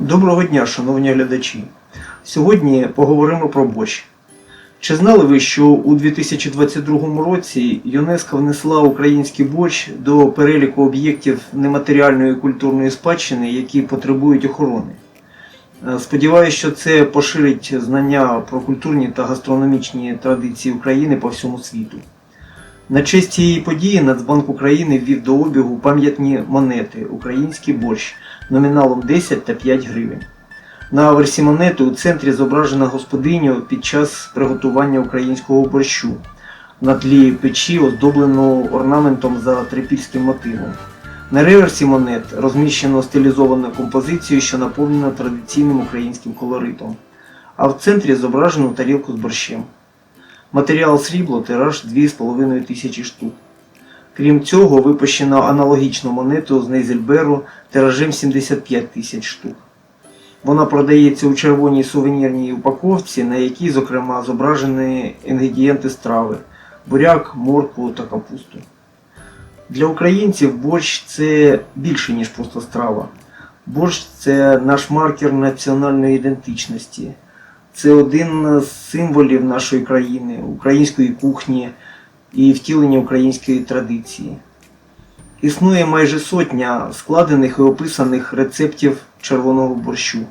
Доброго дня, шановні глядачі. Сьогодні поговоримо про борщ. Чи знали ви, що у 2022 році ЮНЕСКО внесла український борщ до переліку об'єктів нематеріальної культурної спадщини, які потребують охорони? Е, Сподіваюся, що це поширить знання про культурні та гастрономічні традиції України по всьому світу. На честь цієї події Нацбанк України ввів до обігу пам'ятні монети Український борщ номіналом 10 та 5 гривень. На версі монети у центрі зображена господиню під час приготування українського борщу на тлі печі, оздоблено орнаментом за трипільським мотивом. На реверсі монет розміщено стилізовану композицію, що наповнена традиційним українським колоритом, а в центрі зображено тарілку з борщем. Матеріал срібло тираж 2,5 тисячі штук. Крім цього, випущено аналогічну монету з Нейзельберу тиражем 75 тисяч штук. Вона продається у червоній сувенірній упаковці, на якій, зокрема, зображені інгредієнти страви буряк, моркву та капусту. Для українців борщ це більше, ніж просто страва. Борщ це наш маркер національної ідентичності. Це один з символів нашої країни, української кухні і втілення української традиції. Існує майже сотня складених і описаних рецептів червоного борщу. Е,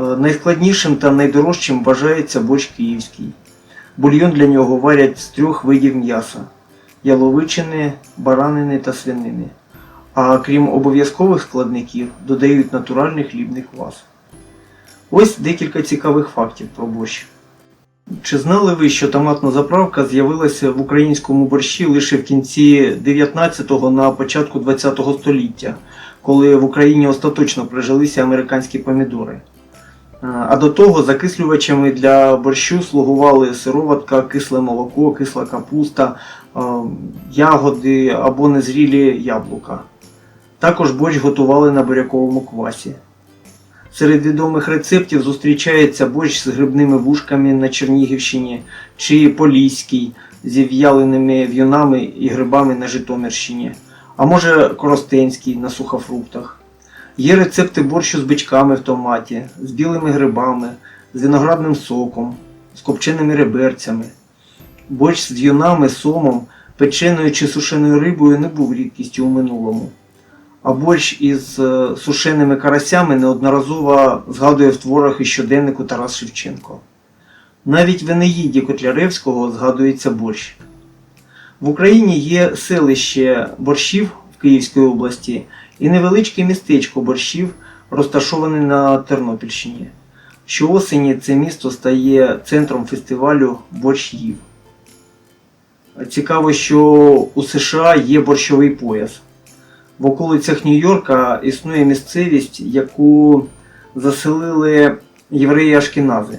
Найскладнішим та найдорожчим вважається борщ київський. Бульйон для нього варять з трьох видів м'яса яловичини, баранини та свинини. А крім обов'язкових складників, додають натуральний хлібний квас. Ось декілька цікавих фактів про борщ. Чи знали ви, що томатна заправка з'явилася в українському борщі лише в кінці 19-го на початку 20-го століття, коли в Україні остаточно прижилися американські помідори? А, до того закислювачами для борщу слугували сироватка, кисле молоко, кисла капуста, ягоди або незрілі яблука. Також борщ готували на буряковому квасі. Серед відомих рецептів зустрічається борщ з грибними вушками на Чернігівщині чи поліський зі в'яленими в'юнами і грибами на Житомирщині, а може коростенський на сухофруктах. Є рецепти борщу з бичками в томаті, з білими грибами, з виноградним соком, з копченими реберцями. Борщ з в'юнами, сомом, печеною чи сушеною рибою не був рідкістю у минулому. А борщ із е, сушеними карасями неодноразово згадує в творах і щоденнику Тарас Шевченко. Навіть в Енеїді Котляревського згадується борщ. В Україні є селище борщів в Київській області і невеличке містечко борщів, розташоване на Тернопільщині. Щоосені це місто стає центром фестивалю борщів. Цікаво, що у США є борщовий пояс. В околицях Нью-Йорка існує місцевість, яку заселили євреї Ашкінази.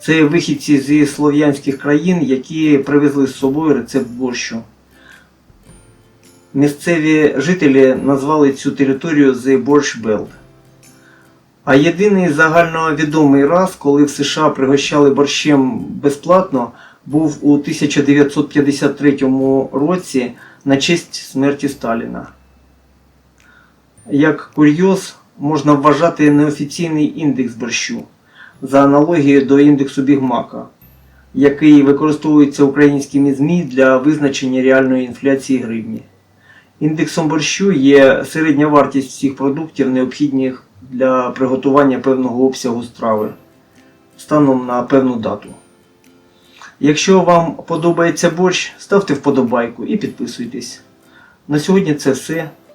Це вихідці зі слов'янських країн, які привезли з собою рецепт борщу. Місцеві жителі назвали цю територію The Borscht Belt. А єдиний загальновідомий раз, коли в США пригощали борщем безплатно, був у 1953 році на честь смерті Сталіна. Як курйоз можна вважати неофіційний індекс борщу за аналогією до індексу Бігмака, який використовується українськими ЗМІ для визначення реальної інфляції гривні. Індексом борщу є середня вартість всіх продуктів, необхідних для приготування певного обсягу страви станом на певну дату. Якщо вам подобається борщ, ставте вподобайку і підписуйтесь. На сьогодні це все.